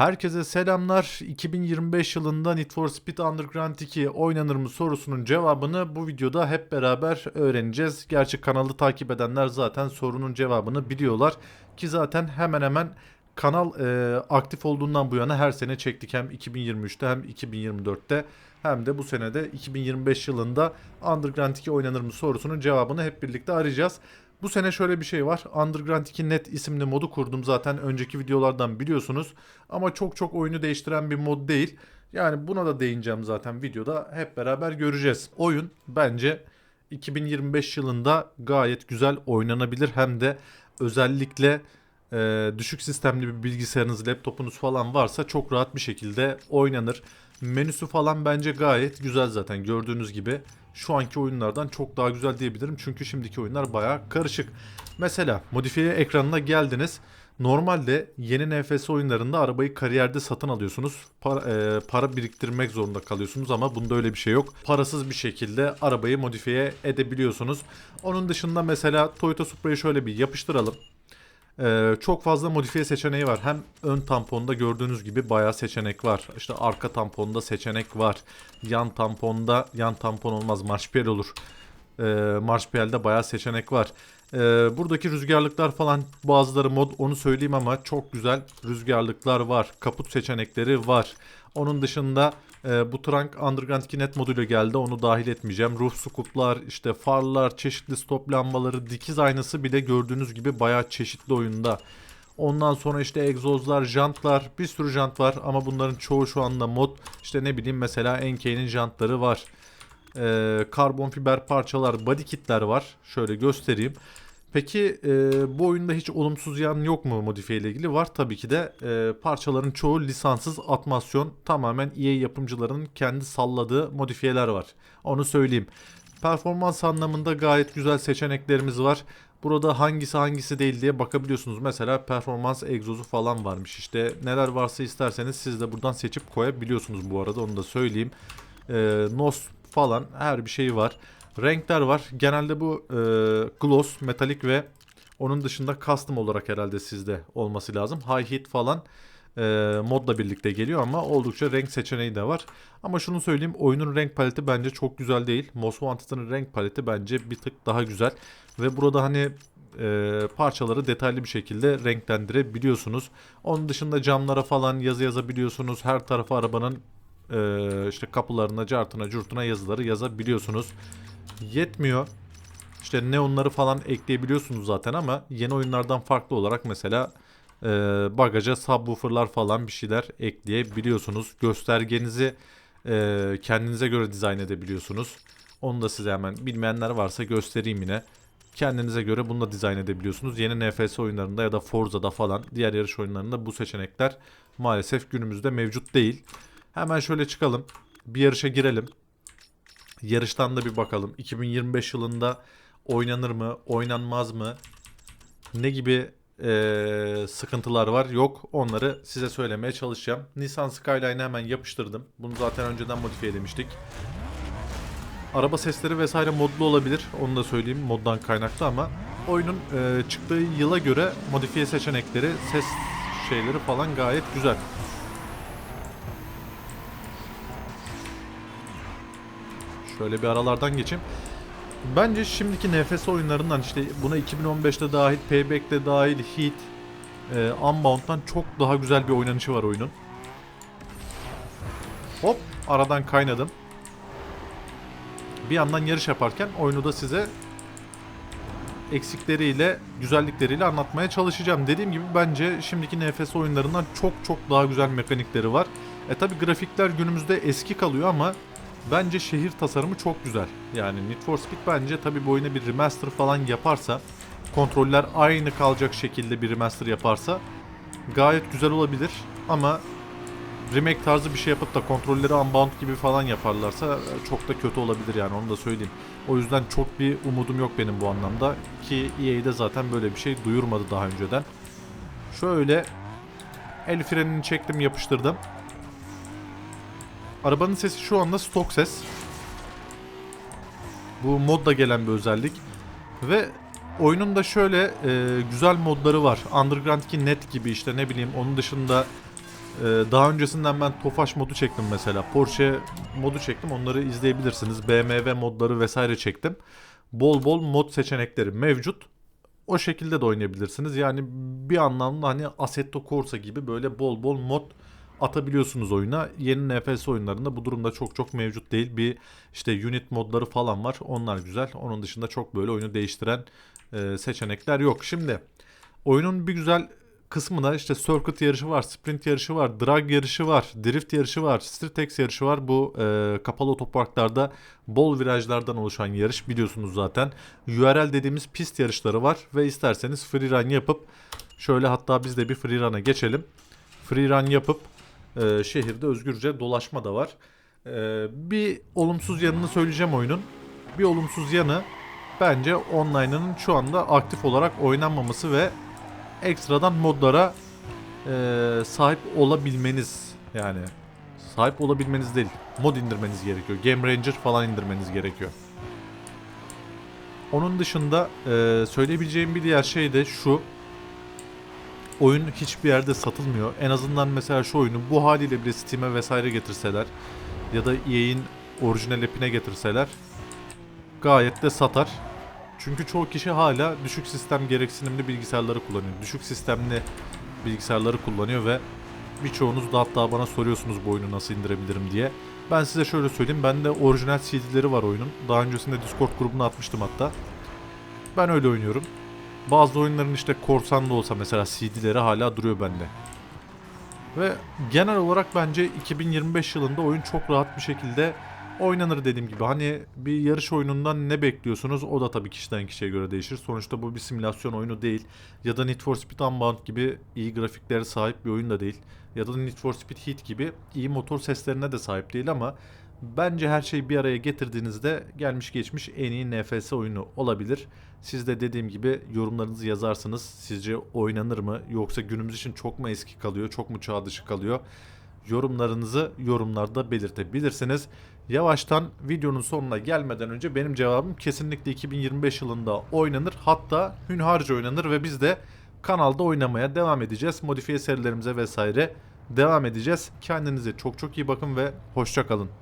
Herkese selamlar. 2025 yılında Need for Speed Underground 2 oynanır mı sorusunun cevabını bu videoda hep beraber öğreneceğiz. Gerçi kanalı takip edenler zaten sorunun cevabını biliyorlar. Ki zaten hemen hemen kanal e, aktif olduğundan bu yana her sene çektik. Hem 2023'te hem 2024'te hem de bu senede 2025 yılında Underground 2 oynanır mı sorusunun cevabını hep birlikte arayacağız. Bu sene şöyle bir şey var. Underground 2 Net isimli modu kurdum zaten önceki videolardan biliyorsunuz. Ama çok çok oyunu değiştiren bir mod değil. Yani buna da değineceğim zaten videoda. Hep beraber göreceğiz. Oyun bence 2025 yılında gayet güzel oynanabilir. Hem de özellikle e, düşük sistemli bir bilgisayarınız, laptopunuz falan varsa çok rahat bir şekilde oynanır. Menüsü falan bence gayet güzel zaten gördüğünüz gibi. Şu anki oyunlardan çok daha güzel diyebilirim. Çünkü şimdiki oyunlar baya karışık. Mesela modifiye ekranına geldiniz. Normalde yeni NFS oyunlarında arabayı kariyerde satın alıyorsunuz. Para, e, para biriktirmek zorunda kalıyorsunuz ama bunda öyle bir şey yok. Parasız bir şekilde arabayı modifiye edebiliyorsunuz. Onun dışında mesela Toyota Supra'yı şöyle bir yapıştıralım. Ee, çok fazla modifiye seçeneği var. Hem ön tamponda gördüğünüz gibi bayağı seçenek var. İşte arka tamponda seçenek var. Yan tamponda yan tampon olmaz marşpiyel olur. Ee, marşpiyelde bayağı seçenek var. Ee, buradaki rüzgarlıklar falan bazıları mod onu söyleyeyim ama çok güzel rüzgarlıklar var. Kaput seçenekleri var. Onun dışında e, bu Trunk Underground 2 net geldi. Onu dahil etmeyeceğim. Roof scooplar, işte farlar, çeşitli stop lambaları, dikiz aynası bile gördüğünüz gibi bayağı çeşitli oyunda. Ondan sonra işte egzozlar, jantlar, bir sürü jant var ama bunların çoğu şu anda mod. İşte ne bileyim mesela NK'nin jantları var. Ee, karbon fiber parçalar, body kitler var. Şöyle göstereyim. Peki e, bu oyunda hiç olumsuz yan yok mu modifiye ile ilgili? Var tabii ki de e, parçaların çoğu lisanssız atmasyon tamamen EA yapımcılarının kendi salladığı modifiyeler var. Onu söyleyeyim. Performans anlamında gayet güzel seçeneklerimiz var. Burada hangisi hangisi değil diye bakabiliyorsunuz. Mesela performans egzozu falan varmış. İşte neler varsa isterseniz siz de buradan seçip koyabiliyorsunuz bu arada onu da söyleyeyim. E, NOS falan her bir şey var. Renkler var. Genelde bu e, gloss, metalik ve onun dışında custom olarak herhalde sizde olması lazım. High heat falan e, modla birlikte geliyor ama oldukça renk seçeneği de var. Ama şunu söyleyeyim oyunun renk paleti bence çok güzel değil. Most Wanted'ın renk paleti bence bir tık daha güzel. Ve burada hani e, parçaları detaylı bir şekilde renklendirebiliyorsunuz. Onun dışında camlara falan yazı yazabiliyorsunuz. Her tarafa arabanın e, işte kapılarına, cartına, curtuna yazıları yazabiliyorsunuz yetmiyor. İşte neonları falan ekleyebiliyorsunuz zaten ama yeni oyunlardan farklı olarak mesela e, bagaja subwooferlar falan bir şeyler ekleyebiliyorsunuz. Göstergenizi e, kendinize göre dizayn edebiliyorsunuz. Onu da size hemen bilmeyenler varsa göstereyim yine. Kendinize göre bunu da dizayn edebiliyorsunuz. Yeni NFS oyunlarında ya da Forza'da falan diğer yarış oyunlarında bu seçenekler maalesef günümüzde mevcut değil. Hemen şöyle çıkalım. Bir yarışa girelim. Yarıştan da bir bakalım. 2025 yılında oynanır mı, oynanmaz mı? Ne gibi ee, sıkıntılar var? Yok. Onları size söylemeye çalışacağım. Nissan Skyline'ı hemen yapıştırdım. Bunu zaten önceden modifiye demiştik. Araba sesleri vesaire modlu olabilir. Onu da söyleyeyim moddan kaynaklı ama oyunun e, çıktığı yıla göre modifiye seçenekleri, ses şeyleri falan gayet güzel. Şöyle bir aralardan geçeyim. Bence şimdiki nefes oyunlarından işte buna 2015'te dahil, Payback'te dahil, Heat, e, Unbound'dan çok daha güzel bir oynanışı var oyunun. Hop aradan kaynadım. Bir yandan yarış yaparken oyunu da size eksikleriyle, güzellikleriyle anlatmaya çalışacağım. Dediğim gibi bence şimdiki nefes oyunlarından çok çok daha güzel mekanikleri var. E tabi grafikler günümüzde eski kalıyor ama Bence şehir tasarımı çok güzel. Yani Need for Speed bence tabii bu oyuna bir remaster falan yaparsa, kontroller aynı kalacak şekilde bir remaster yaparsa gayet güzel olabilir. Ama remake tarzı bir şey yapıp da kontrolleri unbound gibi falan yaparlarsa çok da kötü olabilir yani onu da söyleyeyim. O yüzden çok bir umudum yok benim bu anlamda ki EA'de zaten böyle bir şey duyurmadı daha önceden. Şöyle el frenini çektim yapıştırdım. Arabanın sesi şu anda stok ses. Bu modda gelen bir özellik. Ve oyunun da şöyle e, güzel modları var. Underground 2 net gibi işte ne bileyim onun dışında Ee, daha öncesinden ben Tofaş modu çektim mesela. Porsche modu çektim. Onları izleyebilirsiniz. BMW modları vesaire çektim. Bol bol mod seçenekleri mevcut. O şekilde de oynayabilirsiniz. Yani bir anlamda hani Assetto Corsa gibi böyle bol bol mod atabiliyorsunuz oyuna. Yeni NFS oyunlarında bu durumda çok çok mevcut değil. Bir işte unit modları falan var. Onlar güzel. Onun dışında çok böyle oyunu değiştiren e, seçenekler yok. Şimdi oyunun bir güzel kısmı da işte circuit yarışı var, sprint yarışı var, drag yarışı var, drift yarışı var, street yarışı var. Bu e, kapalı otoparklarda bol virajlardan oluşan yarış biliyorsunuz zaten. URL dediğimiz pist yarışları var ve isterseniz free run yapıp şöyle hatta biz de bir free run'a geçelim. Free run yapıp e, şehirde özgürce dolaşma da var. E, bir olumsuz yanını söyleyeceğim oyunun. Bir olumsuz yanı bence online'ının şu anda aktif olarak oynanmaması ve ekstradan modlara e, sahip olabilmeniz yani sahip olabilmeniz değil mod indirmeniz gerekiyor. Game Ranger falan indirmeniz gerekiyor. Onun dışında e, söyleyebileceğim bir diğer şey de şu. Oyun hiçbir yerde satılmıyor. En azından mesela şu oyunu bu haliyle bile Steam'e vesaire getirseler ya da EA'in orijinal app'ine getirseler gayet de satar. Çünkü çoğu kişi hala düşük sistem gereksinimli bilgisayarları kullanıyor. Düşük sistemli bilgisayarları kullanıyor ve birçoğunuz da hatta bana soruyorsunuz bu oyunu nasıl indirebilirim diye. Ben size şöyle söyleyeyim. Bende orijinal CD'leri var oyunun. Daha öncesinde Discord grubuna atmıştım hatta. Ben öyle oynuyorum. Bazı oyunların işte korsan da olsa mesela CD'leri hala duruyor bende. Ve genel olarak bence 2025 yılında oyun çok rahat bir şekilde oynanır dediğim gibi. Hani bir yarış oyunundan ne bekliyorsunuz o da tabii kişiden kişiye göre değişir. Sonuçta bu bir simülasyon oyunu değil. Ya da Need for Speed Unbound gibi iyi grafiklere sahip bir oyun da değil. Ya da Need for Speed Heat gibi iyi motor seslerine de sahip değil ama bence her şeyi bir araya getirdiğinizde gelmiş geçmiş en iyi NFS oyunu olabilir. Siz de dediğim gibi yorumlarınızı yazarsınız. Sizce oynanır mı yoksa günümüz için çok mu eski kalıyor, çok mu çağ dışı kalıyor? Yorumlarınızı yorumlarda belirtebilirsiniz. Yavaştan videonun sonuna gelmeden önce benim cevabım kesinlikle 2025 yılında oynanır. Hatta hünharca oynanır ve biz de kanalda oynamaya devam edeceğiz. Modifiye serilerimize vesaire devam edeceğiz. Kendinize çok çok iyi bakın ve hoşça kalın.